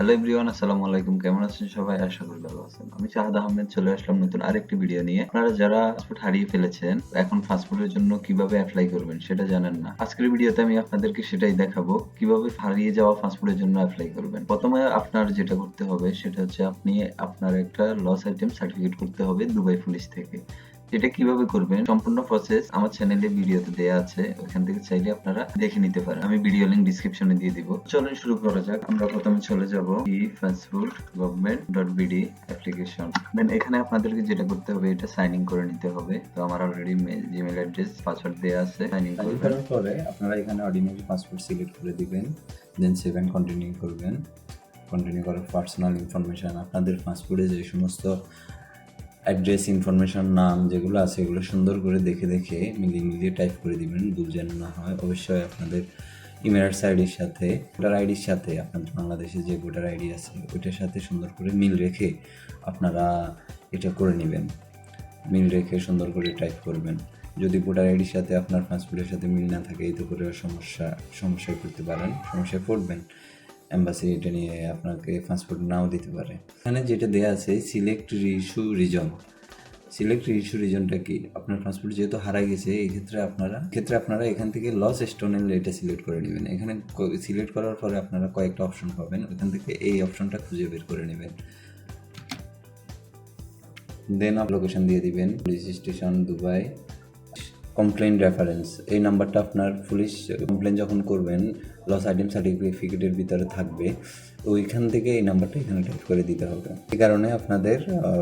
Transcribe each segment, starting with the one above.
Hello everyone আসসালামু আলাইকুম। কেমন আছেন সবাই? আশা করি ভালো আছেন। আমি শাহাদ আহমেদ, চলে আসলাম নতুন আরেকটি ভিডিও নিয়ে। আপনারা যারা পাসপোর্ট হারিয়ে ফেলেছেন, এখন পাসপোর্টের জন্য কীভাবে অ্যাপ্লাই করবেন সেটা জানেন না। আজকের ভিডিওতে আমি আপনাদেরকে সেটাই দেখাবো, কীভাবে হারিয়ে যাওয়া পাসপোর্টের জন্য অ্যাপ্লাই করবেন। প্রথমে আপনার যেটা করতে হবে, সেটা হচ্ছে আপনি আপনার একটা লস আইটেম সার্টিফিকেট করতে হবে দুবাই পুলিশ থেকে। এটা কীভাবে করবেন? সম্পূর্ণ প্রসেস আমার চ্যানেলে ভিডিওতে দেয়া আছে। ওখান থেকে চাইলে আপনারা দেখে নিতে পারেন। আমি ভিডিও লিংক ডিসক্রিপশনে দিয়ে দিব। চলুন শুরু করা যাক। আমরা প্রথমে চলে যাব e passport government dot BD application then এখানে আপনাদেরকে যেটা করতে হবে এটা সাইন ইন করে নিতে হবে। তো আমার অলরেডি জিমেল অ্যাড্রেস পাসওয়ার্ড দেয়া আছে। সাইন ইন করার পরে আপনারা এখানে অর্ডিনারি পাসপোর্ট সিলেক্ট করে দিবেন। দেন সেভেন কন্টিনিউ করবেন। কন্টিনিউ করার পার্সোনাল ইনফরমেশান আপনাদের পাসপোর্টে যে সমস্ত অ্যাড্রেস ইনফরমেশন নাম যেগুলো আছে, এগুলো সুন্দর করে দেখে দেখে মিলিয়ে মিলিয়ে টাইপ করে দিবেন, ভুল যেন না হয়। অবশ্যই আপনাদের ইমেলার্স আইডির সাথে ভোটার আইডির সাথে আপনাদের বাংলাদেশে যে ভোটার আইডি আছে, ওইটার সাথে সুন্দর করে মিল রেখে আপনারা এটা করে নেবেন। মিল রেখে সুন্দর করে টাইপ করবেন। যদি ভোটার আইডির সাথে আপনার পাসপোর্টের সাথে মিল না থাকে এতে করে সমস্যা, সমস্যায় পড়তে পারেন, সমস্যায় পড়বেন। অ্যাম্বাসি এটা নিয়ে আপনাকে পাসপোর্ট নাও দিতে পারে। এখানে যেটা দেওয়া আছে select issue reason select issue রিজনটা কি? আপনার পাসপোর্ট যেহেতু হারাই গেছে, এই ক্ষেত্রে আপনারা ক্ষেত্রে আপনারা এখান থেকে লস স্টোনেল এটা সিলেক্ট করে নেবেন। এখানে সিলেক্ট করার পরে আপনারা কয়েকটা অপশন পাবেন। ওখান থেকে এই অপশনটা খুঁজে বের করে নেবেন। দেন আপ লোকেশন দিয়ে দিবেন। Police station Dubai complain reference এই নাম্বারটা আপনার পুলিশ কমপ্লেন যখন করবেন লস আইটেম সার্টিফিকেটের ভিতরে থাকবে, ওইখান থেকে এই নাম্বারটা এখানে টাইপ করে দিতে হবে। এই কারণে আপনাদের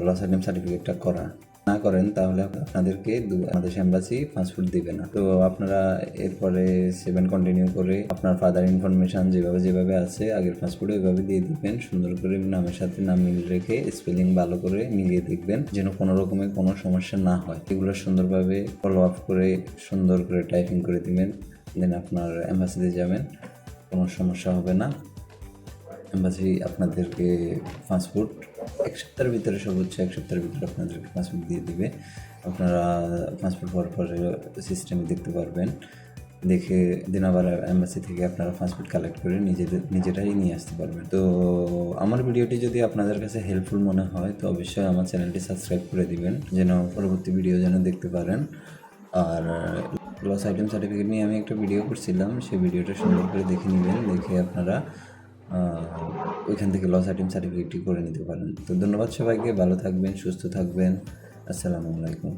লস আইটেম সার্টিফিকেটটা করা। না করেন, তাহলে আপনাদেরকে বাংলাদেশ এম্বাসি পাসপোর্ট দিবে না। তো আপনারা এরপরে সেভেন কন্টিনিউ করে আপনার ফাদার ইনফরমেশন যেভাবে যেভাবে আছে, আগের পাসপোর্টে ওইভাবে দিয়ে দিবেন। সুন্দর করে নামের সাথে নাম মিল রেখে স্পেলিং ভালো করে মিলিয়ে দেখবেন, যেন কোনো রকমের কোনো সমস্যা না হয়। এগুলো সুন্দরভাবে ফলো আপ করে সুন্দর করে টাইপিং করে দিবেন দেন আপনার এম্বাসিতে যাবেন, কোনো সমস্যা হবে না। এম্বাসি আপনাদেরকে পাসপোর্ট এক সপ্তাহের ভিতরে সর্বোচ্চ এক সপ্তাহের ভিতরে আপনাদেরকে পাসপোর্ট দিয়ে দিবে। আপনারা পাসপোর্ট পাওয়ার পরে সিস্টেমে দেখতে পারবেন। দেখে দিন আবার এম্বাসি থেকে আপনারা পাসপোর্ট কালেক্ট করে নিজেদের নিজেরাই নিয়ে আসতে পারবেন। তো আমার ভিডিওটি যদি আপনাদের কাছে হেল্পফুল মনে হয়, তো অবশ্যই আমার চ্যানেলটি সাবস্ক্রাইব করে দিবেন, যেন পরবর্তী ভিডিও যেন দেখতে পারেন। আর লস আইটেম সার্টিফিকেট নিয়ে আমি একটা ভিডিও করছিলাম, সেই ভিডিওটা সুন্দর করে দেখে নেবেন, দেখে আপনারা ওইখান থেকে লস আইটেম সার্টিফিকেটটি করে নিতে পারেন। তো ধন্যবাদ সবাইকে, ভালো থাকবেন, সুস্থ থাকবেন। আসসালামু আলাইকুম।